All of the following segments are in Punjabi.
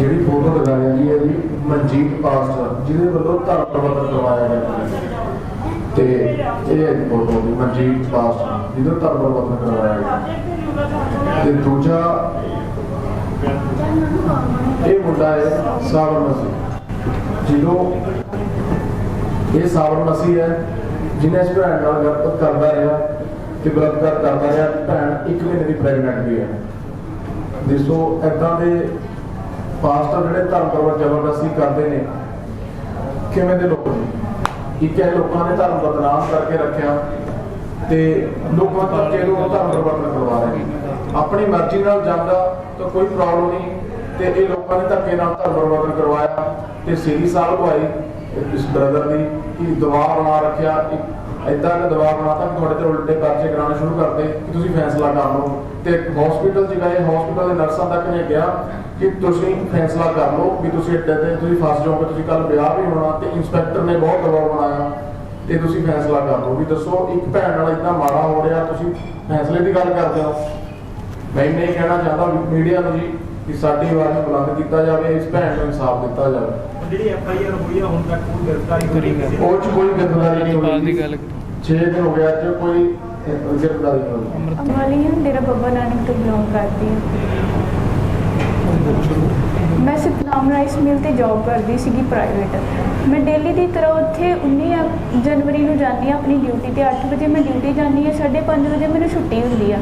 ਜਿਹੜੀ ਫੋਟੋ ਦਿਖਾਈ ਜਾਂਦੀ ਹੈ ਜੀ, ਮਨਜੀਤ ਪਾਸਟਰ ਜਿਹਦੇ ਵੱਲੋਂ ਧਰਮ ਪ੍ਰਵਰਤਨ ਕਰਵਾਇਆ ਗਿਆ ਤੇ ਇਹ ਹੈ ਫੋਟੋ ਦੀ ਮਨਜੀਤ ਪਾਸਟਰ ਜਿਹਦੇ ਧਰਮ ਪ੍ਰਵਰਤਨ ਕਰਵਾਇਆ ਗਿਆ। ਤੇ ਦੂਜਾ, ਇਹ ਮੁੰਡਾ ਹੈ ਸਾਵਰ ਜਿਹਨੂੰ ਇਹ ਸਾਵਰ ਹੈ ਜਿਹਨੇ ਇਸ ਭੈਣ ਨਾਲ ਗੱਲਬਾਤ ਕਰਦਾ ਰਿਹਾ ਤੇ ਬਲਾਤਕਾਰ ਕਰਦਾ ਰਿਹਾ, ਭੈਣ ਇੱਕ ਮਹੀਨੇ ਦੀ ਪ੍ਰੈਗਨੈਂਟ ਵੀ ਹੈ। ਦੇਖੋ ਏਦਾਂ ਦੇ ਪਾਸਟਰ ਜਿਹੜੇ ਧਰਮ ਪਰਵਰ ਜ਼ਬਰਦਸਤੀ ਕਰਦੇ ਨੇ, ਕਿਵੇਂ ਦੇ ਲੋਕ ਨੇ? ਇੱਕ ਹੈ ਲੋਕਾਂ ਨੇ ਧਰਮ ਬਦਨਾਮ ਕਰਕੇ ਰੱਖਿਆ ਤੇ ਲੋਕਾਂ ਤੱਕੇ ਨੂੰ ਧਰਮ ਪਰਿਵਰਤਨ ਕਰਵਾ ਰਹੇ ਨੇ। ਆਪਣੀ ਮਰਜ਼ੀ ਨਾਲ ਜਾਂਦਾ ਤਾਂ ਕੋਈ ਪ੍ਰੋਬਲਮ ਨਹੀਂ ਤੇ ਇਹ ਲੋਕਾਂ ਨੇ ਧੱਕੇ ਨਾਲ ਧਰਮ ਪਰਿਵਰਤਨ ਕਰਵਾਇਆ ਤੇ ਸੇਰੀ ਸਾਹਿਬ ਭਾਈ, ਇਸ ਬ੍ਰਦਰ ਦੀ ਕਿ ਦਬਾਅ ਬਣਾ ਰੱਖਿਆ ਇਦਾਂ ਦਾ ਦਬਾਅ ਬਣਾਤਾ ਕਿ ਤੁਹਾਡੇ ਤੇ ਉਲਟੇ ਪਰਚੇ ਕਰਾਉਣਾ ਸ਼ੁਰੂ ਕਰਦੇ ਕਿ ਤੁਸੀਂ ਫੈਸਲਾ ਕਰ ਲਓ। ਤੇ ਹਸਪੀਟਲ ਚ ਗਏ ਹਸਪੀਟਲ ਦੇ ਨਰਸਾਂ ਤੱਕ ਨੇ ਕਿਹਾ ਕਿ ਤੁਸੀਂ ਫੈਸਲਾ ਕਰ ਲਓ ਵੀ ਤੁਸੀਂ ਇੱਦਾਂ ਤੇ ਤੁਸੀਂ ਫਸ ਜਾਓਗੇ ਤੁਸੀਂ ਕੱਲ ਵਿਆਹ ਵੀ ਹੋਣਾ ਤੇ ਇੰਸਪੈਕਟਰ ਨੇ ਬਹੁਤ ਦਬਾਅ ਬਣਾਇਆ ਤੇ ਤੁਸੀਂ ਫੈਸਲਾ ਕਰ ਲਓ। ਵੀ ਦੱਸੋ ਇੱਕ ਭੈਣ ਨਾਲ ਇਦਾਂ ਮਾੜਾ ਹੋ ਰਿਹਾ ਤੁਸੀਂ ਫੈਸਲੇ ਦੀ ਗੱਲ ਕਰਦੇ ਹੋ? ਮੈਂ ਇੰਨਾ ਹੀ ਕਹਿਣਾ ਚਾਹੁੰਦਾ ਮੀਡੀਆ ਨੂੰ ਜੀ ਕਿ ਸਾਡੀ ਆਵਾਜ਼ ਨੂੰ ਬੁਲੰਦ ਕੀਤਾ ਜਾਵੇ ਇਸ ਭੈਣ ਨੂੰ ਇਨਸਾਫ ਦਿੱਤਾ ਜਾਵੇ। ਜਿਹੜੀ ਐਫ ਆਈ ਆਰ ਹੋਈ ਆ ਹੁਣ ਤੱਕ ਕੋਈ ਗ੍ਰਿਫਤਾਰੀ ਹੋਈ ਨਹੀਂ ਉਹ ਚ ਕੋਈ ਗ੍ਰਿਫਤਾਰੀ ਨਹੀਂ ਹੋਈ। ਗੱਲ 6 ਦਿਨ ਹੋ ਗਿਆ ਅੱਜ ਕੋਈ ਗ੍ਰਿਫਤਾਰੀ ਹਾਂ ਡੇਰਾ ਬੱਬਾ ਨਾਨਕ ਤੋਂ ਬਿਲੋਂਗ ਕਰਦੀ ਹਾਂ। ਮੈਂ ਸਤਨਾਮ ਰਾਈਸ ਮਿਲ ਤੇ ਜੌਬ ਕਰਦੀ ਸੀਗੀ ਪ੍ਰਾਈਵੇਟ ਮੈਂ ਡੇਲੀ ਦੀ ਤਰ੍ਹਾਂ ਉੱਥੇ 19 ਜਨਵਰੀ ਨੂੰ ਜਾਂਦੀ ਹਾਂ, ਆਪਣੀ ਡਿਊਟੀ ਤੇ 8 ਵਜੇ ਮੈਂ ਡਿਊਟੀ ਜਾਂਦੀ ਹਾਂ 5:30 ਵਜੇ ਮੈਨੂੰ ਛੁੱਟੀ ਹੁੰਦੀ ਆ।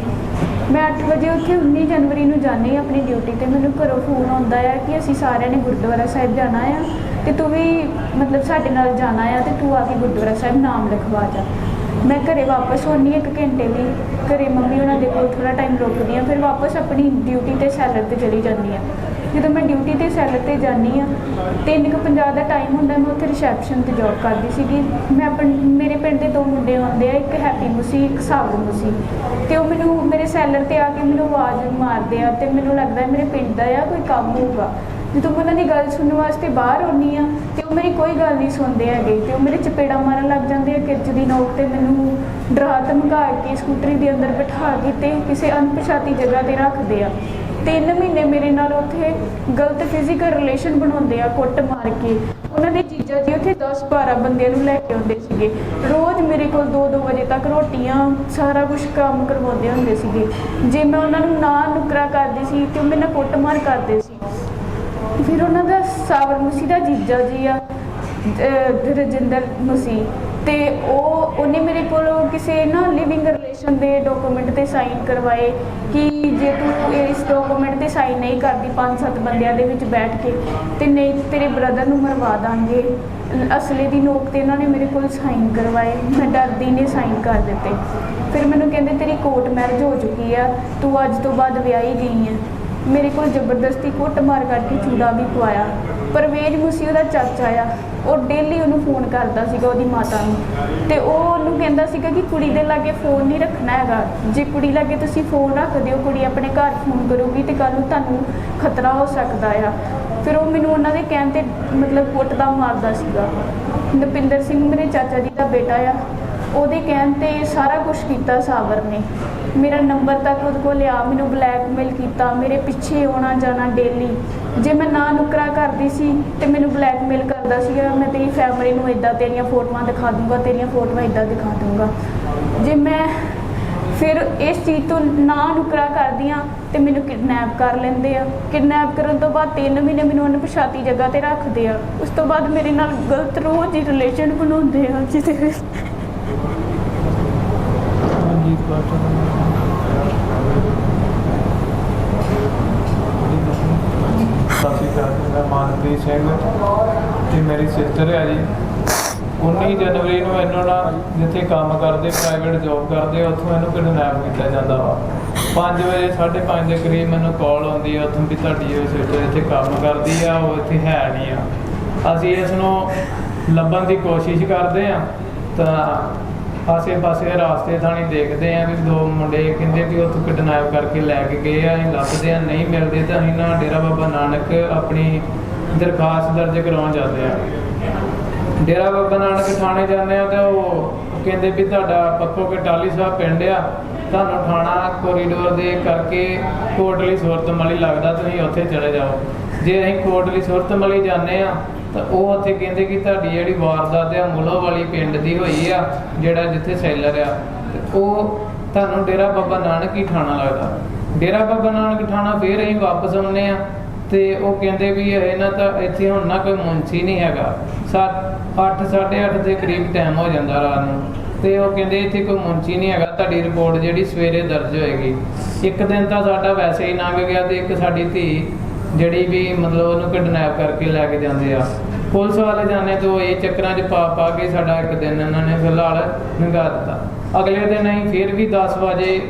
ਮੈਂ 8 ਵਜੇ ਉੱਥੇ 19 ਜਨਵਰੀ ਨੂੰ ਜਾਂਦੀ ਹਾਂ ਆਪਣੀ ਡਿਊਟੀ ਤੇ, ਮੈਨੂੰ ਘਰੋਂ ਫੋਨ ਆਉਂਦਾ ਆ ਕਿ ਅਸੀਂ ਸਾਰਿਆਂ ਨੇ ਗੁਰਦੁਆਰਾ ਸਾਹਿਬ ਜਾਣਾ ਆ ਤੇ ਤੂੰ ਵੀ ਮਤਲਬ ਸਾਡੇ ਨਾਲ ਜਾਣਾ ਆ ਤੇ ਤੂੰ ਆ ਕੇ ਗੁਰਦੁਆਰਾ ਸਾਹਿਬ ਨਾਮ ਲਿਖਵਾ ਜਾ। ਮੈਂ ਘਰੇ ਵਾਪਸ ਆਉਂਦੀ ਹਾਂ ਇੱਕ ਘੰਟੇ ਲਈ। ਘਰੇ ਮੰਮੀ ਉਹਨਾਂ ਦੇ ਕੋਲ ਥੋੜਾ ਟਾਈਮ ਰੁਕਦੀ ਹਾਂ, ਫਿਰ ਵਾਪਸ ਆਪਣੀ ਡਿਊਟੀ ਤੇ ਸੈਲਰ ਤੇ ਚਲੀ ਜਾਂਦੀ ਹਾਂ। ਜਦੋਂ ਮੈਂ ਡਿਊਟੀ ਤੇ ਸੈਲਰ ਤੇ ਜਾਂਦੀ ਹਾਂ, ਤਿੰਨ ਕੁ ਪੰਜਾਹ ਦਾ ਟਾਈਮ ਹੁੰਦਾ, ਮੈਂ ਉੱਥੇ ਰਿਸੈਪਸ਼ਨ ਤੇ ਜੌਬ ਕਰਦੀ ਸੀਗੀ। ਮੈਂ ਆਪਣ, ਮੇਰੇ ਪਿੰਡ ਦੇ ਦੋ ਮੁੰਡੇ ਆਉਂਦੇ ਆ, ਇੱਕ ਹੈਪੀ ਮੁਸੀ ਇੱਕ ਸਾਗਰ ਮੁਸੀ ਤੇ ਉਹ ਮੈਨੂੰ ਮੇਰੇ ਸੈਲਰ ਤੇ ਆ ਕੇ ਮੈਨੂੰ ਆਵਾਜ਼ ਮਾਰਦੇ ਆ ਤੇ ਮੈਨੂੰ ਲੱਗਦਾ ਮੇਰੇ ਪਿੰਡ ਦਾ ਆ, ਕੋਈ ਕੰਮ ਹੋਊਗਾ। ਜਦੋਂ ਮੈਂ ਉਹਨਾਂ ਦੀ ਗੱਲ ਸੁਣਨ ਵਾਸਤੇ ਬਾਹਰ ਆਉਂਦੀ ਆ ਤੇ ਮੇਰੀ ਕੋਈ ਗੱਲ ਨਹੀਂ ਸੁਣਦੇ ਹੈਗੇ ਤੇ ਉਹ ਮੇਰੇ ਚਪੇੜਾ ਮਾਰਨ ਲੱਗ ਜਾਂਦੇ ਆ ਕਿਰਚ ਦੀ ਨੋਕ ਤੇ ਮੈਨੂੰ ਡਰਾ ਧਮਕਾ ਕੇ ਸਕੂਟਰੀ ਦੇ ਅੰਦਰ ਬਿਠਾ ਕੇ ਤੇ ਕਿਸੇ ਅਣਪਛਾਤੀ ਜਗ੍ਹਾ ਤੇ ਰੱਖਦੇ ਆ। ਤਿੰਨ ਮਹੀਨੇ ਮੇਰੇ ਨਾਲ ਉੱਥੇ ਗਲਤ ਫਿਜ਼ੀਕਲ ਰਿਲੇਸ਼ਨ ਬਣਾਉਂਦੇ ਆ, ਕੁੱਟ ਮਾਰ ਕੇ। ਉਹਨਾਂ ਦੇ ਜੀਜਾ ਜੀ ਉੱਥੇ 10 12 ਬੰਦਿਆਂ ਨੂੰ ਲੈ ਕੇ ਆਉਂਦੇ ਸੀਗੇ। ਰੋਜ਼ ਮੇਰੇ ਕੋਲ 2-2 ਵਜੇ ਤੱਕ ਰੋਟੀਆਂ, ਸਾਰਾ ਕੁਝ ਕੰਮ ਕਰਵਾਉਂਦੇ ਹੁੰਦੇ ਸੀਗੇ। ਜੇ ਮੈਂ ਉਹਨਾਂ ਨੂੰ ਨਾ ਨੁਕਰਾ ਕਰਦੀ ਸੀ ਤੇ ਉਹ ਮੇਰੇ ਨਾਲ ਕੁੱਟ ਮਾਰ ਕਰਦੇ ਸੀ। ਫਿਰ ਉਹਨਾਂ ਦਾ ਸਾਵਰ ਮਸੀਹ ਦਾ ਜੀਜਾ ਜੀ ਆ ਰਜਿੰਦਰ ਮਸੀਹ ਤੇ ਉਹ, ਉਹਨੇ ਮੇਰੇ ਕੋਲੋਂ ਕਿਸੇ ਨਾ ਲਿਵਿੰਗ ਰਿਲੇਸ਼ਨ ਦੇ ਡਾਕੂਮੈਂਟ ਤੇ ਸਾਈਨ ਕਰਵਾਏ ਕਿ ਜੇ ਤੂੰ ਇਸ ਡਾਕੂਮੈਂਟ ਤੇ ਸਾਈਨ ਨਹੀਂ ਕਰਦੀ, ਪੰਜ ਸੱਤ ਬੰਦਿਆਂ ਦੇ ਵਿੱਚ ਬੈਠ ਕੇ, ਤੇ ਨਹੀਂ ਤੇਰੇ ਬ੍ਰਦਰ ਨੂੰ ਮਰਵਾ ਦਾਂਗੇ। ਅਸਲੇ ਦੀ ਨੋਕ ਤੇ ਇਹਨਾਂ ਨੇ ਮੇਰੇ ਕੋਲ ਸਾਈਨ ਕਰਵਾਏ। ਮੈਂ ਡਰਦੀ ਨੇ ਸਾਈਨ ਕਰ ਦਿੱਤੇ। ਫਿਰ ਮੈਨੂੰ ਕਹਿੰਦੇ, ਤੇਰੀ ਕੋਰਟ ਮੈਰਿਜ ਹੋ ਚੁੱਕੀ ਆ। ਤੂੰ ਅੱਜ ਤੋਂ ਬਾਅਦ ਵਿਆਹੀ ਗਈ ਹੈ ਮੇਰੇ ਕੋਲ ਜ਼ਬਰਦਸਤੀ ਕੁੱਟਮਾਰ ਕਰਕੇ ਚੂੜਾ ਵੀ ਪਵਾਇਆ। ਪਰਵੇਜ ਮੁਸੀ ਉਹਦਾ ਚਾਚਾ ਆ। ਉਹ ਡੇਲੀ ਉਹਨੂੰ ਫੋਨ ਕਰਦਾ ਸੀਗਾ ਉਹਦੀ ਮਾਤਾ ਨੂੰ। ਤੇ ਉਹ ਉਹਨੂੰ ਕਹਿੰਦਾ ਸੀਗਾ ਕਿ ਕੁੜੀ ਦੇ ਲਾਗੇ ਫੋਨ ਨਹੀਂ ਰੱਖਣਾ ਹੈਗਾ। ਜੇ ਕੁੜੀ ਲਾਗੇ ਤੁਸੀਂ ਫੋਨ ਰੱਖ ਦਿਓ, ਕੁੜੀ ਆਪਣੇ ਘਰ ਫੋਨ ਕਰੂਗੀ ਤੇ ਕੱਲ ਨੂੰ ਤੁਹਾਨੂੰ ਖਤਰਾ ਹੋ ਸਕਦਾ ਆ। ਫਿਰ ਉਹ ਮੈਨੂੰ ਉਹਨਾਂ ਦੇ ਕਹਿਣ ਤੇ ਮਤਲਬ ਕੁੱਟਦਾ ਮਾਰਦਾ ਸੀਗਾ। ਨਪਿੰਦਰ ਸਿੰਘ, ਮੇਰੇ ਚਾਚਾ ਜੀ ਦਾ ਬੇਟਾ ਆ। ਉਹਦੇ ਕਹਿਣ ਤੇ ਸਾਰਾ ਕੁਝ ਕੀਤਾ ਸਾਬਰ ਨੇ। ਮੇਰਾ ਨੰਬਰ ਤੱਕ ਉਹਦੇ ਕੋਲ ਲਿਆ ਮੈਨੂੰ ਬਲੈਕਮੇਲ ਕੀਤਾ, ਮੇਰੇ ਪਿੱਛੇ ਆਉਣਾ ਜਾਣਾ ਡੇਲੀ ਜੇ ਮੈਂ ਨਾ ਨੁਕਰਾ ਕਰਦੀ ਸੀ ਤੇ ਮੈਨੂੰ ਬਲੈਕਮੇਲ ਕਰਦਾ ਸੀਗਾ, ਮੈਂ ਤੇਰੀ ਫੈਮਿਲੀ ਨੂੰ ਇਦਾਂ ਤੇਰੀਆਂ ਫੋਟੋਆਂ ਦਿਖਾ ਦੂੰਗਾ, ਤੇਰੀਆਂ ਫੋਟੋਆਂ ਇਦਾਂ ਦਿਖਾ ਦੂੰਗਾ। ਜੇ ਮੈਂ ਫਿਰ ਇਸ ਚੀਜ਼ ਤੋਂ ਨਾ ਨੁਕਰਾ ਕਰਦੀਆਂ ਤੇ ਮੈਨੂੰ ਕਿਡਨੈਪ ਕਰ ਲੈਂਦੇ ਆ। ਕਿਡਨੈਪ ਕਰਨ ਤੋਂ ਬਾਅਦ 3 ਮਹੀਨੇ ਮੈਨੂੰ ਅਣਪਛਾਤੀ ਜਗ੍ਹਾ ਤੇ ਰੱਖਦੇ ਆ। ਉਸ ਤੋਂ ਬਾਅਦ ਮੇਰੇ ਨਾਲ ਗਲਤ ਰੋਜ਼ ਹੀ ਰਿਲੇਸ਼ਨ ਬਣਾਉਂਦੇ ਆ, ਜਿਹਦੇ ਵਿੱਚ ਸਤਿ ਸ਼੍ਰੀ ਅਕਾਲ ਜੀ, ਮੈਂ ਮਾਨਪ੍ਰੀਤ ਸਿੰਘ ਤੇ ਮੇਰੀ ਸਿਸਟਰ ਹੈ ਜੀ 19 ਜਨਵਰੀ ਨੂੰ ਇਹਨਾਂ ਨਾਲ ਜਿੱਥੇ ਕੰਮ ਕਰਦੇ ਪ੍ਰਾਈਵੇਟ ਜੌਬ ਕਰਦੇ ਉੱਥੋਂ ਇਹਨੂੰ ਕਿਡਨੈਪ ਕੀਤਾ ਜਾਂਦਾ ਵਾ 5 ਵਜੇ 5:30 ਦੇ ਕਰੀਬ ਮੈਨੂੰ ਕਾਲ ਆਉਂਦੀ ਆ ਉੱਥੋਂ ਵੀ ਤੁਹਾਡੀ ਉਹ ਸਿਸਟਰ ਇੱਥੇ ਕੰਮ ਕਰਦੀ ਆ ਉਹ ਇੱਥੇ ਹੈ ਨਹੀਂ ਆ ਅਸੀਂ ਇਸ ਨੂੰ ਲੱਭਣ ਦੀ ਕੋਸ਼ਿਸ਼ ਕਰਦੇ ਆ ਤਾਂ ਆਸੇ ਪਾਸੇ ਰਾਸਤੇ ਥਾਣੀ ਦੇਖਦੇ ਆ ਵੀ ਦੋ ਮੁੰਡੇ ਕਹਿੰਦੇ ਵੀ ਉੱਥੋਂ ਕਿਡਨੈਪ ਕਰਕੇ ਲੈ ਕੇ ਗਏ ਆ, ਅਸੀਂ ਲੱਭਦੇ ਆ, ਨਹੀਂ ਮਿਲਦੇ ਤਾਂ ਅਸੀਂ ਨਾ ਡੇਰਾ ਬਾਬਾ ਨਾਨਕ ਆਪਣੀ ਦਰਖਾਸਤ ਦਰਜ ਕਰਾਉਣ ਜਾਂਦੇ ਆ। ਡੇਰਾ ਬਾਬਾ ਨਾਨਕ ਥਾਣੇ ਜਾਂਦੇ ਆ ਤੇ ਉਹ ਕਹਿੰਦੇ ਵੀ ਤੁਹਾਡਾ ਪੱਖੋ ਕੇ ਟਾਲੀ ਸਾਹਿਬ ਪਿੰਡ ਆ, ਤੁਹਾਨੂੰ ਥਾਣਾ ਕੋਰੀਡੋਰ ਦੇ ਕਰਕੇ ਕੋਟਲੀ ਸੂਰਤ ਮਲੀ ਲੱਗਦਾ, ਤੁਸੀਂ ਉੱਥੇ ਚਲੇ ਜਾਓ। ਜੇ ਅਸੀਂ ਕੋਟਲੀ ਸੁਰਤਮਲੀ ਜਾਂਦੇ ਆ ਤਾਂ ਉਹ ਉੱਥੇ ਕਹਿੰਦੇ ਕਿ ਤੁਹਾਡੀ ਜਿਹੜੀ ਵਾਰਦਾਤ ਆ, ਮੁੱਲੋ ਵਾਲੀ ਪਿੰਡ ਦੀ ਹੋਈ ਆ, ਜਿਹੜਾ ਜਿੱਥੇ ਸੈਲਰ ਆ। ਤੇ ਉਹ ਤੁਹਾਨੂੰ ਡੇਰਾ ਬਾਬਾ ਨਾਨਕ ਹੀ ਠਾਣਾ ਲੱਗਦਾ। ਡੇਰਾ ਬਾਬਾ ਨਾਨਕ ਠਾਣਾ ਫੇਰ ਅਸੀਂ ਵਾਪਸ ਆਉਂਦੇ ਆ ਤੇ ਉਹ ਕਹਿੰਦੇ ਵੀ ਇਹਨਾਂ ਤਾਂ ਇੱਥੇ ਹੁਣ ਨਾ ਕੋਈ ਮੁੰਸ਼ੀ ਨਹੀਂ ਹੈਗਾ। 8 8:30 ਦੇ ਕਰੀਬ ਟਾਈਮ ਹੋ ਜਾਂਦਾ ਰਾਤ ਨੂੰ। ਤੇ ਉਹ ਕਹਿੰਦੇ ਇੱਥੇ ਕੋਈ ਮੁੰਸ਼ੀ ਨਹੀਂ ਹੈਗਾ, ਤੁਹਾਡੀ ਰਿਪੋਰਟ ਜਿਹੜੀ ਸਵੇਰੇ ਦਰਜ ਹੋਏਗੀ। ਇੱਕ ਦਿਨ ਤਾਂ ਸਾਡਾ ਵੈਸੇ ਹੀ ਲੰਘ ਗਿਆ ਤੇ ਇੱਕ ਸਾਡੀ ਧੀ ਜਿਹੜੀ ਵੀ ਮਤਲਬ ਉਹਨੂੰ ਕਿਡਨੈਪ ਕਰਕੇ ਲੈ ਕੇ ਜਾਂਦੇ ਆ। ਪੁਲਿਸ ਵਾਲੇ ਜਾਣੇ ਤੋਂ ਇਹ ਚੱਕਰਾਂ 'ਚ ਪਾ ਪਾ ਕੇ ਸਾਡਾ ਇੱਕ ਦਿਨ ਇਹਨਾਂ ਨੇ ਫਿਲਹਾਲ ਨੰਗਾ ਦਿੱਤਾ। ਅਗਲੇ ਦਿਨ ਅਸੀਂ ਫਿਰ ਵੀ 10 ਵਜੇ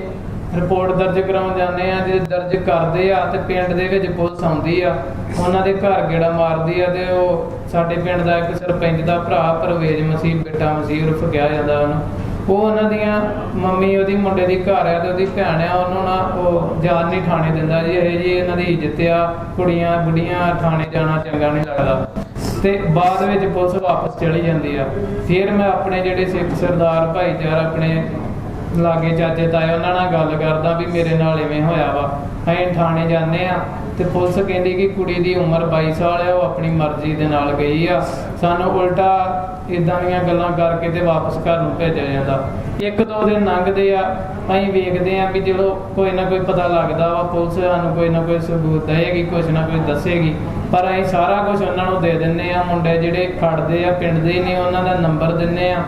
ਰਿਪੋਰਟ ਦਰਜ ਕਰਾਉਣ ਜਾਂਦੇ ਆ ਜੇ ਦਰਜ ਕਰਦੇ ਆ ਤੇ ਪਿੰਡ ਦੇ ਵਿੱਚ ਪੁਲਿਸ ਆਉਂਦੀ ਆ। ਉਹਨਾਂ ਦੇ ਘਰ ਗੇੜਾ ਮਾਰਦੀ ਆ ਤੇ ਉਹ ਸਾਡੇ ਪਿੰਡ ਦਾ ਇੱਕ ਸਰਪੰਚ ਦਾ ਭਰਾ ਪਰਵੇਜ ਮਸੀਹ ਬੇਟਾ ਮਸੀਹ ਉਰਫ ਕਿਹਾ ਜਾਂਦਾ ਉਹਨੂੰ। ਉਹ ਉਹਨਾਂ ਦੀਆਂ ਮੰਮੀ ਉਹਦੀ ਮੁੰਡੇ ਦੀ ਘਰ ਆ ਤੇ ਉਹਦੀ ਭੈਣ ਆ, ਉਹਨੂੰ ਨਾ ਉਹ ਜਾਨ ਨਹੀਂ ਥਾਣੇ ਦਿੰਦਾ ਜੀ, ਇਹ ਜੀ ਇਹਨਾਂ ਦੀ ਇੱਜ਼ਤ ਆ, ਕੁੜੀਆਂ ਬੁੱਢੀਆਂ ਥਾਣੇ ਜਾਣਾ ਚੰਗਾ ਨਹੀਂ ਲੱਗਦਾ। ਤੇ ਬਾਅਦ ਵਿੱਚ ਪੁਲਿਸ ਵਾਪਸ ਚਲੀ ਜਾਂਦੀ ਆ। ਫਿਰ ਮੈਂ ਆਪਣੇ ਜਿਹੜੇ ਸਿੱਖ ਸਰਦਾਰ ਭਾਈਚਾਰ, ਆਪਣੇ ਲਾਗੇ ਚਾਚੇ ਤਾਏ ਉਹਨਾਂ ਨਾਲ ਗੱਲ ਕਰਦਾ ਵੀ ਮੇਰੇ ਨਾਲ ਇਵੇਂ ਹੋਇਆ ਵਾ। ਅਸੀਂ ਥਾਣੇ ਜਾਂਦੇ ਆ ਤੇ ਪੁਲਿਸ ਕਹਿੰਦੀ ਕਿ ਕੁੜੀ ਦੀ ਉਮਰ 22 ਸਾਲ ਆ ਉਹ ਆਪਣੀ ਮਰਜ਼ੀ ਦੇ ਨਾਲ ਗਈ ਆ। ਸਾਨੂੰ ਉਲਟਾ ਇਦਾਂ ਦੀਆਂ ਗੱਲਾਂ ਕਰਕੇ ਤੇ ਵਾਪਸ ਘਰ ਨੂੰ ਭੇਜਿਆ ਜਾਂਦਾ। ਇੱਕ ਦੋ ਦਿਨ ਲੰਘਦੇ ਆ, ਅਸੀਂ ਵੇਖਦੇ ਆ ਵੀ ਜਦੋਂ ਕੋਈ ਨਾ ਕੋਈ ਪਤਾ ਲੱਗਦਾ ਵਾ, ਪੁਲਿਸ ਸਾਨੂੰ ਕੋਈ ਨਾ ਕੋਈ ਸਬੂਤ ਦੇਏਗੀ ਕੁਝ ਨਾ ਕੁਝ ਦੱਸੇਗੀ। ਪਰ ਅਸੀਂ ਸਾਰਾ ਕੁਝ ਉਹਨਾਂ ਨੂੰ ਦੇ ਦਿੰਨੇ ਆ ਮੁੰਡੇ ਜਿਹੜੇ ਖੜਦੇ ਆ, ਪਿੰਡ ਦੇ ਹੀ ਨੇ, ਉਹਨਾਂ ਦਾ ਨੰਬਰ ਦਿੰਨੇ ਆ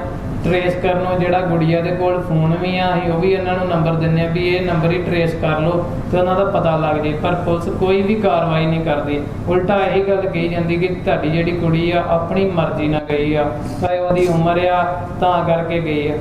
ਟਰੇਸ ਕਰਨ ਨੂੰ ਜਿਹੜਾ ਗੁੜੀਆ ਦੇ ਕੋਲ ਫੋਨ ਵੀ ਆ, ਅਸੀਂ ਉਹ ਵੀ ਇਹਨਾਂ ਨੂੰ ਨੰਬਰ ਦਿੰਨੇ ਆ ਵੀ ਇਹ ਨੰਬਰ ਹੀ ਟਰੇਸ ਕਰ ਲਓ ਤੇ ਉਹਨਾਂ ਦਾ ਪਤਾ ਲੱਗ ਜੇ। ਪਰ ਪੁਲਿਸ ਕੋਈ ਵੀ ਕਾਰਵਾਈ ਨਹੀਂ ਕਰਦੀ। ਉਲਟਾ ਇਹੀ ਗੱਲ ਕਹੀ ਜਾਂਦੀ ਕਿ ਤੁਹਾਡੀ ਜਿਹੜੀ ਕੁੜੀ ਆ, ਆਪਣੀ ਮਰਜ਼ੀ ਨਾਲ ਗਈ ਆ, ਚਾਹੇ ਉਹਦੀ ਉਮਰ ਆ, ਤਾਂ ਕਰਕੇ ਗਈ ਆ।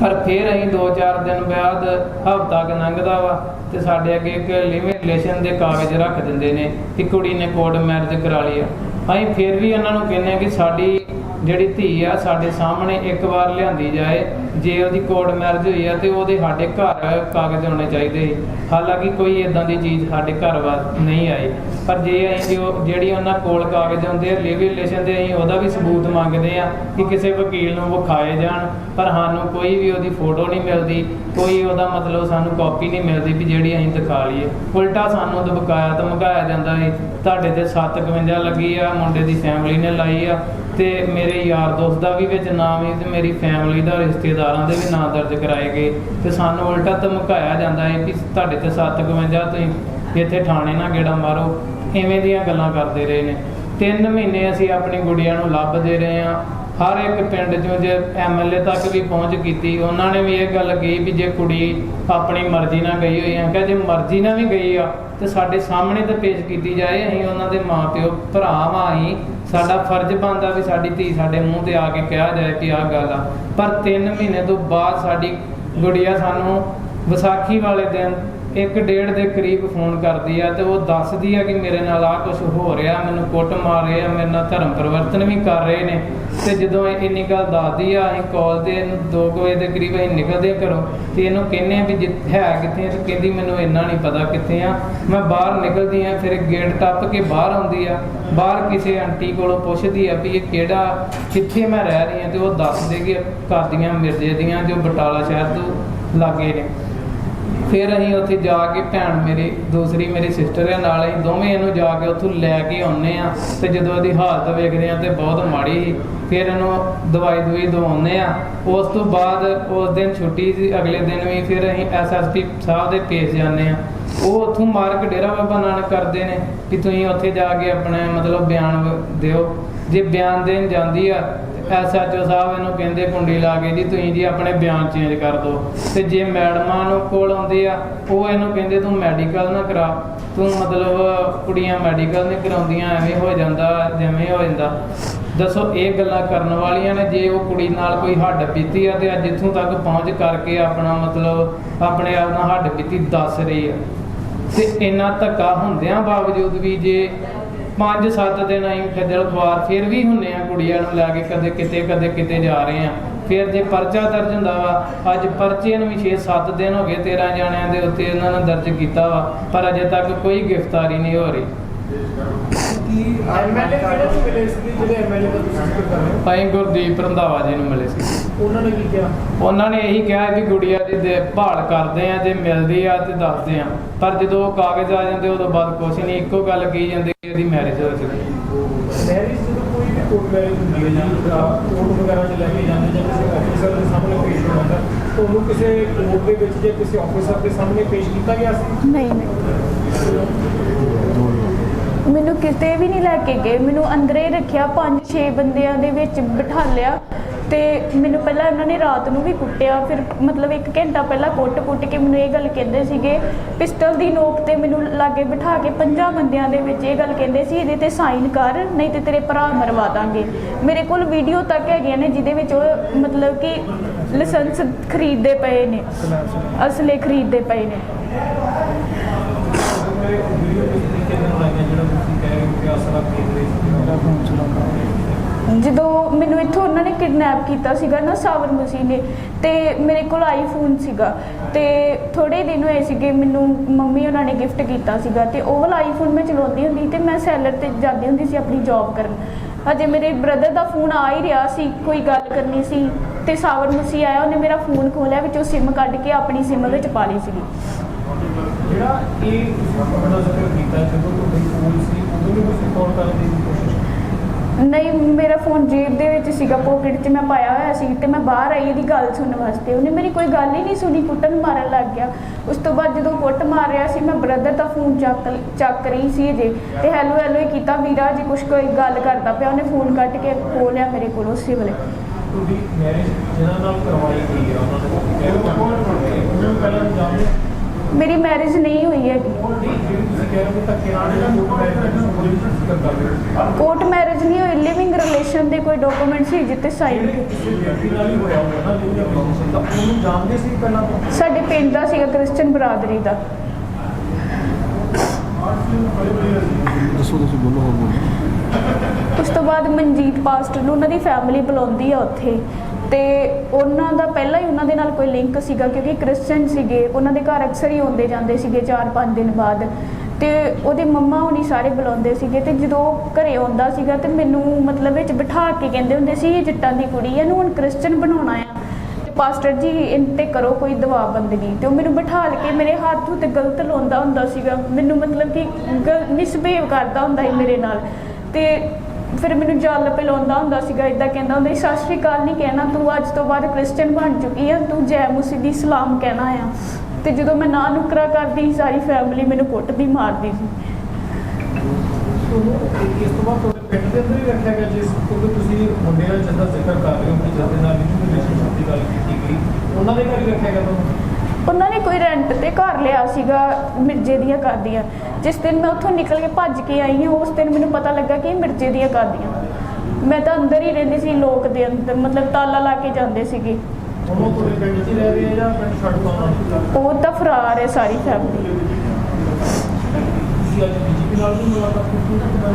ਪਰ ਫਿਰ ਅਸੀਂ 2-4 ਦਿਨ ਬਾਅਦ ਹਫ਼ਤਾ ਕੁ ਲੰਘਦਾ ਵਾ ਤੇ ਸਾਡੇ ਅੱਗੇ ਇੱਕ ਲਿਵਿੰਗ ਰਿਲੇਸ਼ਨ ਦੇ ਕਾਗਜ਼ ਰੱਖ ਦਿੰਦੇ ਨੇ ਕਿ ਕੁੜੀ ਨੇ ਕੋਰਟ ਮੈਰਿਜ ਕਰਾ ਲਈ ਆ। ਅਸੀਂ ਫਿਰ ਵੀ ਉਹਨਾਂ ਨੂੰ ਕਹਿੰਦੇ ਆ ਕਿ ਸਾਡੀ ਜਿਹੜੀ ਧੀ ਆ, ਸਾਡੇ ਸਾਹਮਣੇ ਇੱਕ ਵਾਰ ਲਿਆਂਦੀ ਜਾਏ, ਜੇ ਉਹਦੀ ਕੋਰਟ ਮੈਰਿਜ ਹੋਈ ਆ ਤੇ ਉਹਦੇ ਸਾਡੇ ਘਰ ਕਾਗਜ਼ ਆਉਣੇ ਚਾਹੀਦੇ। ਸੀ। ਹਾਲਾਂਕਿ ਕੋਈ ਇਦਾਂ ਦੀ ਚੀਜ਼ ਸਾਡੇ ਘਰ ਵਾ ਨਹੀਂ ਆਈ। ਪਰ ਜੇ ਅਸੀਂ ਜਿਹੜੀ ਉਹਨਾਂ ਕੋਲ ਕਾਗਜ਼ ਹੁੰਦੇ ਆ ਲਿਵ ਰਿਲੇਸ਼ਨ ਦੇ ਅਸੀਂ ਉਹਦਾ ਵੀ ਸਬੂਤ ਮੰਗਦੇ ਆ ਕਿ ਕਿਸੇ ਵਕੀਲ ਨੂੰ ਵਿਖਾਏ ਜਾਣ। ਪਰ ਸਾਨੂੰ ਕੋਈ ਵੀ ਉਹਦੀ ਫੋਟੋ ਨਹੀਂ ਮਿਲਦੀ, ਕੋਈ ਉਹਦਾ ਮਤਲਬ ਸਾਨੂੰ ਕਾਪੀ ਨਹੀਂ ਮਿਲਦੀ ਵੀ ਜਿਹੜੀ ਅਸੀਂ ਦਿਖਾ ਲਈਏ। ਉਲਟਾ ਸਾਨੂੰ ਦਬਕਾਇਆ ਧਮਕਾਇਆ ਜਾਂਦਾ ਹੈ ਤੁਹਾਡੇ ਤੇ 751 ਲੱਗੀ ਆ, ਮੁੰਡੇ ਦੀ ਫੈਮਿਲੀ ਨੇ ਲਾਈ ਆ ਤੇ ਮੇਰੇ ਯਾਰ ਦੋਸਤ ਦਾ ਵੀ ਵਿੱਚ ਨਾਮ ਹੈ ਤੇ ਮੇਰੀ ਫੈਮਿਲੀ ਦਾ, ਰਿਸ਼ਤੇਦਾਰਾਂ ਦੇ ਵੀ ਨਾਂ ਦਰਜ ਕਰਾਏ ਗਏ। ਤੇ ਸਾਨੂੰ ਉਲਟਾ ਧਮਕਾਇਆ ਜਾਂਦਾ ਹੈ ਕਿ ਤੁਹਾਡੇ ਤੇ 751 ਤੁਸੀਂ ਇੱਥੇ ਥਾਣੇ ਨਾ ਗੇੜਾ ਮਾਰੋ। ਐਵੇਂ ਦੀਆਂ ਗੱਲਾਂ ਕਰਦੇ ਰਹੇ ਨੇ। ਤਿੰਨ ਮਹੀਨੇ ਅਸੀਂ ਆਪਣੀ ਗੁੜੀਆ ਨੂੰ ਲੱਭਦੇ ਰਹੇ ਹਾਂ। ਹਰ ਇੱਕ ਪਿੰਡ ਚੋਂ ਜੇ ਐਮਐਲਏ ਤੱਕ ਵੀ ਪਹੁੰਚ ਕੀਤੀ, ਉਹਨਾਂ ਨੇ ਵੀ ਇਹ ਗੱਲ ਕਹੀ ਵੀ ਜੇ ਕੁੜੀ ਆਪਣੀ ਮਰਜ਼ੀ ਨਾਲ ਗਈ ਹੋਈ ਆ। ਕਿ ਜੇ ਮਰਜ਼ੀ ਨਾਲ ਵੀ ਗਈ ਆ, ਤੇ ਸਾਡੇ ਸਾਹਮਣੇ ਤਾਂ ਪੇਸ਼ ਕੀਤੀ ਜਾਏ, ਅਸੀਂ ਉਹਨਾਂ ਦੇ ਮਾਪਿਓ, ਭਰਾ ਵਾਂ ਅਸੀਂ। ਸਾਡਾ ਫਰਜ਼ ਬਣਦਾ ਵੀ ਸਾਡੀ ਧੀ ਸਾਡੇ ਮੂੰਹ ਤੇ ਆ ਕੇ ਕਿਹਾ ਜਾਏ ਕਿ ਆਹ ਗੱਲ ਆ। ਪਰ 3 ਮਹੀਨੇ ਤੋਂ ਬਾਅਦ ਸਾਡੀ ਗੁੜੀਆ ਸਾਨੂੰ ਵਿਸਾਖੀ ਵਾਲੇ ਦਿਨ ਇੱਕ ਡੇਢ ਦੇ ਕਰੀਬ ਫੋਨ ਕਰਦੀ ਆ ਤੇ ਉਹ ਦੱਸਦੀ ਆ ਕਿ ਮੇਰੇ ਨਾਲ ਆ ਕੁਝ ਹੋ ਰਿਹਾ, ਮੈਨੂੰ ਕੁੱਟ ਮਾਰ ਰਹੇ ਆ, ਮੇਰੇ ਨਾਲ ਧਰਮ ਪਰਿਵਰਤਨ ਵੀ ਕਰ ਰਹੇ ਨੇ। ਤੇ ਜਦੋਂ ਇਹ ਇੰਨੀ ਗੱਲ ਦੱਸਦੀ ਆ, ਅਸੀਂ ਕਾਲ ਦੇ ਇਹਨੂੰ 2 ਵਜੇ ਦੇ ਕਰੀਬ ਅਸੀਂ ਨਿਕਲਦੇ ਘਰੋਂ ਤੇ ਇਹਨੂੰ ਕਹਿੰਦੇ ਆ ਵੀ ਜਿੱਥੇ ਹੈ ਕਿੱਥੇ ਤੇ ਕਹਿੰਦੀ ਮੈਨੂੰ ਇੰਨਾ ਨਹੀਂ ਪਤਾ ਕਿੱਥੇ ਆ। ਮੈਂ ਬਾਹਰ ਨਿਕਲਦੀ ਆ, ਫਿਰ ਗੇਟ ਟੱਪ ਕੇ ਬਾਹਰ ਆਉਂਦੀ ਆ। ਬਾਹਰ ਕਿਸੇ ਆਂਟੀ ਕੋਲੋਂ ਪੁੱਛਦੀ ਆ ਵੀ ਇਹ ਕਿਹੜਾ, ਕਿੱਥੇ ਮੈਂ ਰਹਿ ਰਹੀ ਆ ਤੇ ਉਹ ਦੱਸਦੇ ਕਿ ਘਰ ਦੀਆਂ ਮਿਰਜ਼ੇ ਦੀਆਂ ਜੋ ਬਟਾਲਾ ਸ਼ਹਿਰ ਤੋਂ ਲਾਗੇ ਨੇ। ਫਿਰ ਅਸੀਂ ਉੱਥੇ ਜਾ ਕੇ ਭੈਣ ਮੇਰੀ, ਦੂਸਰੀ ਮੇਰੀ ਸਿਸਟਰ ਹੈ ਨਾਲ ਅਸੀਂ ਦੋਵੇਂ ਇਹਨੂੰ ਜਾ ਕੇ ਉੱਥੋਂ ਲੈ ਕੇ ਆਉਂਦੇ ਆ ਤੇ ਜਦੋਂ ਇਹਦੀ ਹਾਲਤ ਵੇਖਦੇ ਆ ਤੇ ਬਹੁਤ ਮਾੜੀ ਸੀ। ਫਿਰ ਇਹਨੂੰ ਦਵਾਈ ਦਵਾਈ ਦਵਾਉਂਦੇ ਆ। ਉਸ ਤੋਂ ਬਾਅਦ ਉਸ ਦਿਨ ਛੁੱਟੀ ਸੀ, ਅਗਲੇ ਦਿਨ ਵੀ ਫਿਰ ਅਸੀਂ ਐਸਐਸਪੀ ਸਾਹਿਬ ਦੇ ਪੇਸ਼ ਜਾਂਦੇ ਆ। ਉਹ ਉੱਥੋਂ ਮਾਰਕ ਡੇਰਾ ਬਾਬਾ ਨਾਨਕ ਕਰਦੇ ਨੇ ਕਿ ਤੁਸੀਂ ਉੱਥੇ ਜਾ ਕੇ ਆਪਣੇ ਮਤਲਬ ਬਿਆਨ ਦਿਓ। ਜੇ ਬਿਆਨ ਦੇਣ ਜਾਂਦੀ ਆ ਐਸਐਚਓ ਸਾਹਿਬ ਇਹਨੂੰ ਕਹਿੰਦੇ ਕੁੰਡੀ ਲਾ ਕੇ ਜੀ, ਤੁਸੀਂ ਜੀ ਆਪਣੇ ਬਿਆਨ ਚੇਂਜ ਕਰ ਦਿਓ। ਤੇ ਜੇ ਮੈਡਮਾਂ ਨੂੰ ਕੋਲ ਆਉਂਦੇ ਆ, ਉਹ ਇਹਨੂੰ ਕਹਿੰਦੇ ਤੂੰ ਮੈਡੀਕਲ ਨਾ ਕਰਾ। ਤੂੰ ਮਤਲਬ ਕੁੜੀਆਂ ਮੈਡੀਕਲ ਨਹੀਂ ਕਰਾਉਂਦੀਆਂ, ਐਵੇਂ ਹੋ ਜਾਂਦਾ, ਜਿਵੇਂ ਹੋ ਜਾਂਦਾ। ਦੱਸੋ, ਇਹ ਗੱਲਾਂ ਕਰਨ ਵਾਲੀਆਂ ਨੇ, ਜੇ ਉਹ ਕੁੜੀ ਨਾਲ ਕੋਈ ਹੱਡ ਬੀਤੀ ਆ ਤੇ ਅੱਜ ਇੱਥੋਂ ਤੱਕ ਪਹੁੰਚ ਕਰਕੇ ਆਪਣਾ ਮਤਲਬ ਆਪਣੇ ਆਪ ਨਾਲ ਹੱਡ ਬੀਤੀ ਦੱਸ ਰਹੀ ਆ। ਤੇ ਇੰਨਾ ਧੱਕਾ ਹੁੰਦਿਆਂ ਬਾਵਜੂਦ ਵੀ ਜੇ 5-7 ਦਿਨ ਅਸੀਂ ਖੱਜਲ ਖਵਾਰ ਫਿਰ ਵੀ ਹੁੰਨੇ ਆ। ਕੁੜੀਆਂ ਨੂੰ ਲੈ ਕੇ ਕਦੇ ਕਿਤੇ ਕਦੇ ਕਿਤੇ ਜਾ ਰਹੇ ਆ ਫਿਰ ਜੇ ਪਰਚਾ ਦਰਜ ਹੁੰਦਾ ਵਾ ਅੱਜ ਪਰਚੇ ਨੂੰ ਵੀ 6-7 ਦਿਨ ਹੋ ਗਏ 13 ਜਾਣਿਆਂ ਦੇ ਉੱਤੇ ਇਹਨਾਂ ਨੇ ਦਰਜ ਕੀਤਾ ਵਾ ਪਰ ਅਜੇ ਤੱਕ ਕੋਈ ਗ੍ਰਿਫਤਾਰੀ ਨਹੀਂ ਹੋ ਰਹੀ। ਭਾਈ ਗੁਰਦੀਪ ਰੰਧਾਵਾ ਜੀ ਨੂੰ ਮਿਲੇ ਸੀ। ਉਹਨਾਂ ਨੇ ਕੀ ਕਿਹਾ? ਉਹਨਾਂ ਨੇ ਇਹੀ ਕਿਹਾ ਕਿ ਗੁੜੀਆ ਦੀ ਦੇ ਭਾਲ ਕਰਦੇ ਆ ਜੇ ਮਿਲਦੀ ਆ ਤੇ ਦੱਸਦੇ ਆ। ਪਰ ਜਦੋਂ ਕਾਗਜ਼ ਆ ਜਾਂਦੇ ਉਦੋਂ ਬਾਅਦ ਕੁਛ ਨਹੀਂ ਇੱਕੋ ਗੱਲ ਕਹੀ ਜਾਂਦੀ ਇਹਦੀ ਮੈਰਿਜ ਹੋ ਚੁੱਕੀ ਮੈਰਿਜ ਜਦੋਂ ਕੋਈ ਵੀ ਕੋਰਟ ਮੈਰਿਜ ਹੁੰਦੀ ਕੋਰਟ ਵਗੈਰਾ 'ਚ ਲੈ ਕੇ ਜਾਂਦੇ ਜਾਂ ਕਿਸੇ ਆਫੀਸਰ ਦੇ ਸਾਹਮਣੇ ਪੇਸ਼ ਹੋਣਾ ਤਾਂ ਉਹਨੂੰ ਕਿਸੇ ਕੋਰਟ ਦੇ ਵਿੱਚ ਜਾਂ ਕਿਸੇ ਆਫੀਸਰ ਦੇ ਸਾਹਮਣੇ ਪੇਸ਼ ਕੀਤਾ ਗਿਆ ਸੀ? ਨਹੀਂ ਨਹੀਂ। ਮੈਨੂੰ ਕਿਤੇ ਵੀ ਨਹੀਂ ਲੈ ਕੇ ਗਏ। ਮੈਨੂੰ ਅੰਦਰੇ ਰੱਖਿਆ ਪੰਜ ਛੇ ਬੰਦਿਆਂ ਦੇ ਵਿੱਚ ਬਿਠਾ ਲਿਆ। ਤੇ ਮੈਨੂੰ ਪਹਿਲਾਂ ਇਹਨਾਂ ਨੇ ਰਾਤ ਨੂੰ ਵੀ ਕੁੱਟਿਆ, ਫਿਰ ਮਤਲਬ ਇੱਕ ਘੰਟਾ ਪਹਿਲਾਂ ਕੁੱਟ-ਕੁੱਟ ਕੇ ਮੈਨੂੰ ਇਹ ਗੱਲ ਕਹਿੰਦੇ ਸੀਗੇ, ਪਿਸਟਲ ਦੀ ਨੋਕ ਤੇ ਮੈਨੂੰ ਲਾਗੇ ਬਿਠਾ ਕੇ ਪੰਜਾਂ ਬੰਦਿਆਂ ਦੇ ਵਿੱਚ ਇਹ ਗੱਲ ਕਹਿੰਦੇ ਸੀ, ਇਹਦੇ ਤੇ ਸਾਈਨ ਕਰ, ਨਹੀਂ ਤੇ ਤੇਰੇ ਭਰਾ ਮਰਵਾ ਦਾਂਗੇ। ਮੇਰੇ ਕੋਲ ਵੀਡੀਓ ਤੱਕ ਹੈਗੀਆਂ ਨੇ ਜਿਹਦੇ ਵਿੱਚ ਉਹ ਮਤਲਬ ਕਿ ਲਾਇਸੈਂਸ ਖਰੀਦਦੇ ਪਏ ਨੇ, ਅਸਲੇ ਖਰੀਦਦੇ ਪਏ ਨੇ। ਵੀਡੀਓ ਕਿਸ ਤਰੀਕੇ ਦੇ ਜਿਹੜਾ ਤੁਸੀਂ ਕਹਿ ਰਹੇ ਹੋ ਕਿ ਅਸਲਾ ਖਰੀਦ ਰਹੇ ਸੀ ਮੇਰਾ ਫੋਨ ਚਲਾਉਂਦਾ। ਜਦੋਂ ਮੈਨੂੰ ਇੱਥੋਂ ਉਹਨਾਂ ਨੇ ਕਿਡਨੈਪ ਕੀਤਾ ਸੀਗਾ ਨਾ ਸਾਵਰ ਮਸੀਹ ਨੇ, ਤੇ ਮੇਰੇ ਕੋਲ ਆਈਫੋਨ ਸੀਗਾ, ਤੇ ਥੋੜੇ ਦਿਨ ਹੋਏ ਸੀਗੇ ਮੈਨੂੰ ਮੰਮੀ ਉਹਨਾਂ ਨੇ ਗਿਫਟ ਕੀਤਾ ਸੀਗਾ, ਤੇ ਉਹ ਵਾਲਾ ਆਈਫੋਨ ਮੈਂ ਚਲਾਉਂਦੀ ਹੁੰਦੀ ਤੇ ਮੈਂ ਸੈਲਰ ਤੇ ਜਾਂਦੀ ਹੁੰਦੀ ਸੀ ਆਪਣੀ ਜੌਬ ਕਰਨ। ਅਜੇ ਮੇਰੇ ਬ੍ਰਦਰ ਦਾ ਫੋਨ ਆ ਹੀ ਰਿਹਾ ਸੀ, ਕੋਈ ਗੱਲ ਕਰਨੀ ਸੀ, ਤੇ ਸਾਵਰ ਮਸੀਹ ਆਇਆ, ਉਹਨੇ ਮੇਰਾ ਫੋਨ ਖੋਲਿਆ, ਵਿੱਚੋਂ ਸਿਮ ਕੱਢ ਕੇ ਆਪਣੀ ਸਿਮ ਵਿੱਚ ਪਾ ਲਈ ਸੀਗੀ। ਜਿਹੜਾ ਇਹ ਤੁਸੀਂ ਆਪਣਾ ਜ਼ਿਕਰ ਕੀਤਾ, ਜਦੋਂ ਤੁਹਾਡੀ ਫੋਨ ਸੀ, ਉਦੋਂ ਵੀ ਤੁਸੀਂ ਕਾਲ ਕਰਨ ਦੀ ਕੋਸ਼ਿਸ਼ ਨਹੀਂ ਮੇਰਾ ਫੋਨ ਜੇਬ ਦੇ ਵਿੱਚ ਸੀਗਾ ਪੋਕਟ 'ਚ ਮੈਂ ਪਾਇਆ ਹੋਇਆ ਸੀ ਤੇ ਮੈਂ ਬਾਹਰ ਆਈ ਇਹਦੀ ਗੱਲ ਸੁਣਨ ਵਾਸਤੇ। ਉਹਨੇ ਮੇਰੀ ਕੋਈ ਗੱਲ ਹੀ ਨਹੀਂ ਸੁਣੀ ਕੁੱਟਣ ਮਾਰਨ ਲੱਗ ਗਿਆ। ਉਸ ਤੋਂ ਬਾਅਦ ਜਦੋਂ ਕੁੱਟ ਮਾਰ ਰਿਹਾ ਸੀ ਮੈਂ ਬ੍ਰਦਰ ਦਾ ਫੋਨ ਚੱਕ ਚੱਕ ਰਹੀ ਸੀ ਜੇ ਤੇ ਹੈਲੋ ਹੈਲੋ ਹੀ ਕੀਤਾ। ਵੀਰਾ ਜੀ ਕੁਛ ਕੋਈ ਗੱਲ ਕਰਦਾ ਪਿਆ ਉਹਨੇ ਫੋਨ ਕੱਟ ਕੇ ਖੋਹ ਲਿਆ ਮੇਰੇ ਕੋਲ ਉਸੇ ਵੇਲੇ। ਤੁਹਾਡੀ ਮੈਰਿਜ ਜਿਹਨਾਂ ਨਾਲ ਕਰਵਾਈ ਗਈ ਹੈ ਉਹਨਾਂ ਨੇ ਕਹਿ ਰਹੇ ਉਹਨਾਂ ਨੂੰ ਪਹਿਲਾਂ ਜਾਣਦੇ ਮੇਰੀ ਮੈਰਿਜ ਨਹੀਂ ਹੋਈ ਹੋ ਕੋਰਟ ਮੈਰਿਜ ਨਹੀਂ ਹੋਈ ਲਿਵਿੰਗ ਰਿਲੇਸ਼ਨ ਦੇ ਕੋਈ ਡਾਕੂਮੈਂਟ ਸੀ ਜਿੱਤੇ ਸਾਈਨ ਸਾਡੇ ਪਿੰਡ ਦਾ ਸੀਗਾ ਕ੍ਰਿਸਚੀਅਨ ਬਰਾਦਰੀ ਦਾ। ਦੱਸੋ ਤੁਸੀਂ ਬੋਲੋ ਹੋਰ ਬੋਲੋ। ਉਸ ਤੋਂ ਬਾਅਦ ਮਨਜੀਤ ਪਾਸਟਰ ਨੂੰ ਉਹਨਾਂ ਦੀ ਫੈਮਿਲੀ ਬੁਲਾਉਂਦੀ ਆ ਉੱਥੇ। ਤੇ ਉਹਨਾਂ ਦਾ ਪਹਿਲਾਂ ਹੀ ਉਹਨਾਂ ਦੇ ਨਾਲ ਕੋਈ ਲਿੰਕ ਸੀਗਾ, ਕਿਉਂਕਿ ਕ੍ਰਿਸਚੀਅਨ ਸੀਗੇ, ਉਹਨਾਂ ਦੇ ਘਰ ਅਕਸਰ ਹੀ ਆਉਂਦੇ ਜਾਂਦੇ ਸੀਗੇ 4-5 ਦਿਨ ਬਾਅਦ। ਤੇ ਉਹਦੇ ਮੰਮਾ ਹੁਣੀ ਸਾਰੇ ਬੁਲਾਉਂਦੇ ਸੀਗੇ ਤੇ ਜਦੋਂ ਉਹ ਘਰੇ ਆਉਂਦਾ ਸੀਗਾ ਤੇ ਮੈਨੂੰ ਮਤਲਬ ਵਿੱਚ ਬਿਠਾ ਕੇ ਕਹਿੰਦੇ ਹੁੰਦੇ ਸੀ, ਇਹ ਜੱਟਾਂ ਦੀ ਕੁੜੀ ਹੈ ਇਹਨੂੰ ਹੁਣ ਕ੍ਰਿਸਚੀਅਨ ਬਣਾਉਣਾ ਆ। ਤੇ ਪਾਸਟਰ ਜੀ ਇਨ ਤੇ ਕਰੋ ਕੋਈ ਦਵਾ ਬੰਦਗੀ ਤੇ ਉਹ ਮੈਨੂੰ ਬਿਠਾ ਕੇ ਮੇਰੇ ਹੱਥ ਉੱਤੇ ਗਲਤ ਲਾਉਂਦਾ ਹੁੰਦਾ ਸੀਗਾ। ਮੈਨੂੰ ਮਤਲਬ ਕਿ ਮਿਸਬਿਹੇਵ ਕਰਦਾ ਹੁੰਦਾ ਸੀ ਮੇਰੇ ਨਾਲ। ਤੇ ਫਿਰ ਮੈਨੂੰ ਜਲ ਪਿਲਾਉਂਦਾ ਹੁੰਦਾ ਸੀਗਾ ਇਦਾਂ ਕਹਿੰਦਾ ਹੁੰਦਾ ਸੀ ਸਤਿ ਸ਼੍ਰੀ ਅਕਾਲ ਨਹੀਂ ਕਹਿਣਾ ਤੂੰ ਅੱਜ ਤੋਂ ਬਾਅਦ ਕ੍ਰਿਸਚੀਅਨ ਬਣ ਚੁੱਕੀ ਆ ਤੂੰ ਜੈ ਮਸੀਹ ਦੀ ਸਲਾਮ ਕਹਿਣਾ ਆ। ਤੇ ਜਦੋਂ ਮੈਂ ਨਾ ਨੁਕਰਾ ਕਰਦੀ ਸੀ, ਸਾਰੀ ਫੈਮਿਲੀ ਮੈਨੂੰ ਕੁੱਟਦੀ ਮਾਰਦੀ ਸੀ। ਤੁਹਾਨੂੰ ਇਹ- ਇਸ ਤੋਂ ਬਾਅਦ ਤੁਹਾਡੇ ਪਿੰਡ ਦੇ ਅੰਦਰ ਹੀ ਰੱਖਿਆ ਗਿਆ ਜਿਸ ਕਿਉਂਕਿ ਤੁਸੀਂ ਮੁੰਡੇ ਨਾਲ ਜਿਸ ਦਾ ਜ਼ਿਕਰ ਕਰ ਰਹੇ ਹੋ ਕਿ ਜਿਸ ਦੇ ਨਾਲ ਵੀ ਰਿਲੇਸ਼ਨਸ਼ਿਪ ਦੀ ਗੱਲ ਕੀਤੀ ਗਈ ਉਹਨਾਂ ਦੇ ਘਰ ਹੀ ਰੱਖਿਆ ਗਿਆ ਤੁਹਾਨੂੰ? ਉਹਨਾਂ ਨੇ ਕੋਈ ਰੈਂਟ ਤੇ ਘਰ ਲਿਆ ਸੀਗਾ ਮਿਰਜੇ ਦੀਆਂ ਕਰਦੀਆਂ ਜਿਸ ਦਿਨ ਮੈਂ ਉੱਥੋਂ ਨਿਕਲ ਕੇ ਭੱਜ ਕੇ ਆਈ ਹਾਂ ਉਸ ਦਿਨ ਮੈਨੂੰ ਪਤਾ ਲੱਗਾ ਕਿ ਇਹ ਮਿਰਜੇ ਦੀਆਂ ਕਰਦੀਆਂ ਮੈਂ ਤਾਂ ਅੰਦਰ ਹੀ ਰਹਿੰਦੀ ਸੀ ਲੋਕ ਦੇ ਅੰਦਰ ਮਤਲਬ ਤਾਲਾ ਲਾ ਕੇ ਜਾਂਦੇ ਸੀਗੇ। ਉਹ ਤੁਹਾਡੇ ਪਿੰਡ 'ਚ ਹੀ ਰਹਿ ਰਹੇ ਆ ਜਾਂ ਪਿੰਡ ਛੱਡ ਤੋਂ ਉਹ ਫਰਾਰ ਹੈ ਸਾਰੀ ਫੈਮਿਲੀ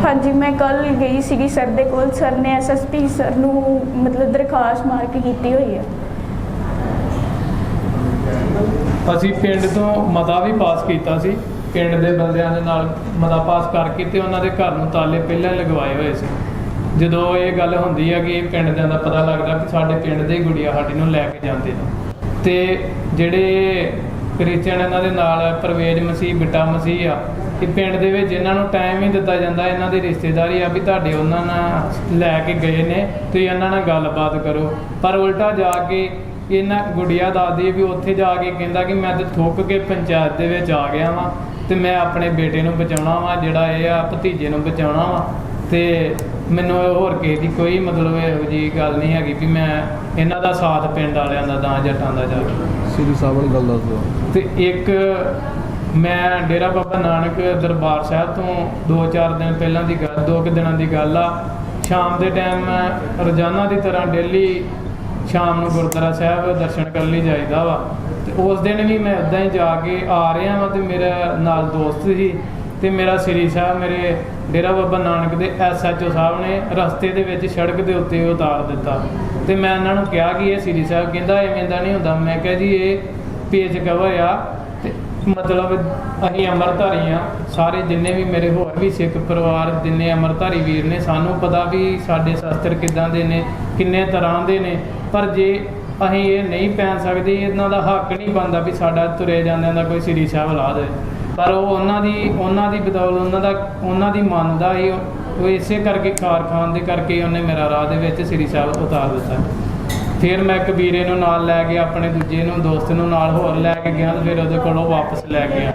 ਹਾਂਜੀ ਮੈਂ ਕੱਲ ਗਈ ਸੀਗੀ ਸਰ ਦੇ ਕੋਲ। ਸਰ ਨੇ ਐਸਐਸਪੀ ਸਰ ਨੂੰ ਮਤਲਬ ਦਰਖਾਸਤ ਮਾਰ ਕੇ ਕੀਤੀ ਹੋਈ ਹੈ। ਅਸੀਂ ਪਿੰਡ ਤੋਂ ਮਤਾ ਵੀ ਪਾਸ ਕੀਤਾ ਸੀ। ਪਿੰਡ ਦੇ ਬੰਦਿਆਂ ਦੇ ਨਾਲ ਮਤਾ ਪਾਸ ਕਰਕੇ ਤੇ ਉਹਨਾਂ ਦੇ ਘਰ ਨੂੰ ਤਾਲੇ ਪਹਿਲਾਂ ਲਗਵਾਏ ਹੋਏ ਸੀ। ਜਦੋਂ ਇਹ ਗੱਲ ਹੁੰਦੀ ਹੈ ਕਿ ਪਿੰਡ ਦਿਆਂ ਦਾ ਪਤਾ ਲੱਗਦਾ ਕਿ ਸਾਡੇ ਪਿੰਡ ਦੇ ਗੁੜੀਆ ਸਾਡੀ ਨੂੰ ਲੈ ਕੇ ਜਾਂਦੇ ਨੇ। ਤੇ ਜਿਹੜੇ ਕ੍ਰਿਸਚਨ ਇਹਨਾਂ ਦੇ ਨਾਲ ਪਰਵੇਜ਼ ਮਸੀਹ, ਬਿੱਟਾ ਮਸੀਹ ਆ, ਕਿ ਪਿੰਡ ਦੇ ਵਿੱਚ ਇਹਨਾਂ ਨੂੰ ਟਾਈਮ ਹੀ ਦਿੱਤਾ ਜਾਂਦਾ, ਇਹਨਾਂ ਦੀ ਰਿਸ਼ਤੇਦਾਰੀ ਆ ਵੀ ਤੁਹਾਡੇ ਉਹਨਾਂ ਨਾਲ ਲੈ ਕੇ ਗਏ ਨੇ, ਤੁਸੀਂ ਇਹਨਾਂ ਨਾਲ ਗੱਲਬਾਤ ਕਰੋ। ਪਰ ਉਲਟਾ ਜਾ ਕੇ ਇਹਨਾਂ ਗੁੜੀਆ ਦੱਸਦੀ ਵੀ ਉੱਥੇ ਜਾ ਕੇ ਕਹਿੰਦਾ ਕਿ ਮੈਂ ਤੇ ਥੁੱਕ ਕੇ ਪੰਚਾਇਤ ਦੇ ਵਿੱਚ ਆ ਗਿਆ ਵਾਂ ਤੇ ਮੈਂ ਆਪਣੇ ਬੇਟੇ ਨੂੰ ਬਚਾਉਣਾ ਵਾਂ ਜਿਹੜਾ ਇਹ ਆ ਭਤੀਜੇ ਨੂੰ ਬਚਾਉਣਾ ਵਾਂ। ਤੇ ਮੈਨੂੰ ਹੋਰ ਕਿਸੇ ਦੀ ਕੋਈ ਮਤਲਬ ਇਹੋ ਜੀ ਗੱਲ ਨਹੀਂ ਹੈਗੀ ਵੀ ਮੈਂ ਇਹਨਾਂ ਦਾ ਸਾਥ ਪਿੰਡ ਵਾਲਿਆਂ ਦਾ ਦਾਂ ਜੱਟਾਂ ਦਾ ਜਾ ਕੇ। ਸ੍ਰੀ ਸਾਹਿਬ ਵਾਲੀ ਗੱਲ ਦੱਸ ਤੇ ਇੱਕ ਮੈਂ ਡੇਰਾ ਬਾਬਾ ਨਾਨਕ ਦਰਬਾਰ ਸਾਹਿਬ ਤੋਂ 2-4 ਦਿਨ ਪਹਿਲਾਂ ਦੀ ਗੱਲ ਦੋ ਕੁ ਦਿਨਾਂ ਦੀ ਗੱਲ ਆ। ਸ਼ਾਮ ਦੇ ਟਾਈਮ ਰੋਜ਼ਾਨਾ ਦੀ ਤਰ੍ਹਾਂ ਡੇਲੀ ਸ਼ਾਮ ਨੂੰ ਗੁਰਦੁਆਰਾ ਸਾਹਿਬ ਦਰਸ਼ਨ ਕਰਨ ਲਈ ਜਾਈਦਾ ਵਾ। ਤੇ ਉਸ ਦਿਨ ਵੀ ਮੈਂ ਉਦਾਂ ਹੀ ਜਾ ਕੇ ਆ ਰਿਹਾ ਵਾਂ ਤੇ ਮੇਰਾ ਨਾਲ ਦੋਸਤ ਸੀ ਤੇ ਮੇਰਾ ਸ੍ਰੀ ਸਾਹਿਬ, ਮੇਰੇ ਡੇਰਾ ਬਾਬਾ ਨਾਨਕ ਦੇ ਐਸਐਚਓ ਸਾਹਿਬ ਨੇ ਰਸਤੇ ਦੇ ਵਿੱਚ ਸੜਕ ਦੇ ਉੱਤੇ ਉਤਾਰ ਦਿੱਤਾ। ਤੇ ਮੈਂ ਇਹਨਾਂ ਨੂੰ ਕਿਹਾ ਕਿ ਇਹ ਸ੍ਰੀ ਸਾਹਿਬ ਕਹਿੰਦਾ ਐਵੇਂ ਦਾ ਨਹੀਂ ਹੁੰਦਾ। ਮੈਂ ਕਿਹਾ ਜੀ, ਇਹ ਪੇਜ ਕਵਰ ਆ। ਮਤਲਬ ਅਸੀਂ ਅੰਮ੍ਰਿਤਧਾਰੀ ਆ ਸਾਰੇ ਜਿੰਨੇ ਵੀ ਮੇਰੇ ਹੋਰ ਵੀ ਸਿੱਖ ਪਰਿਵਾਰ, ਜਿੰਨੇ ਅੰਮ੍ਰਿਤਧਾਰੀ ਵੀਰ ਨੇ, ਸਾਨੂੰ ਪਤਾ ਵੀ ਸਾਡੇ ਸ਼ਾਸਤਰ ਕਿੱਦਾਂ ਦੇ ਨੇ, ਕਿੰਨੇ ਤਰ੍ਹਾਂ ਦੇ ਨੇ। ਪਰ ਜੇ ਅਸੀਂ ਇਹ ਨਹੀਂ ਪਹਿਨ ਸਕਦੇ, ਇਹਨਾਂ ਦਾ ਹੱਕ ਨਹੀਂ ਬਣਦਾ ਵੀ ਸਾਡਾ ਤੁਰੇ ਜਾਂਦਿਆਂ ਦਾ ਕੋਈ ਸ੍ਰੀ ਸਾਹਿਬ ਲਾ ਦੇ ਪਰ ਉਹ ਉਹਨਾਂ ਦੀ ਉਹਨਾਂ ਦੀ ਬਦੌਲਤ ਉਹਨਾਂ ਦਾ, ਉਹਨਾਂ ਦੀ ਮੰਨਦਾ ਹੀ ਉਹ ਇਸੇ ਕਰਕੇ ਕਾਰਖਾਨ ਦੇ ਕਰਕੇ ਉਹਨੇ ਮੇਰਾ ਰਾਹ ਦੇ ਵਿੱਚ ਸ੍ਰੀ ਸਾਹਿਬ ਉਤਾਰ ਦਿੱਤਾ। ਫਿਰ ਮੈਂ ਕਬੀਰੇ ਨੂੰ ਨਾਲ ਲੈ ਕੇ, ਆਪਣੇ ਦੂਜੇ ਨੂੰ, ਦੋਸਤ ਨੂੰ ਨਾਲ ਹੋਰ ਲੈ ਕੇ ਗਿਆ ਤੇ ਫਿਰ ਉਹਦੇ ਕੋਲੋਂ ਵਾਪਸ ਲੈ ਗਿਆ।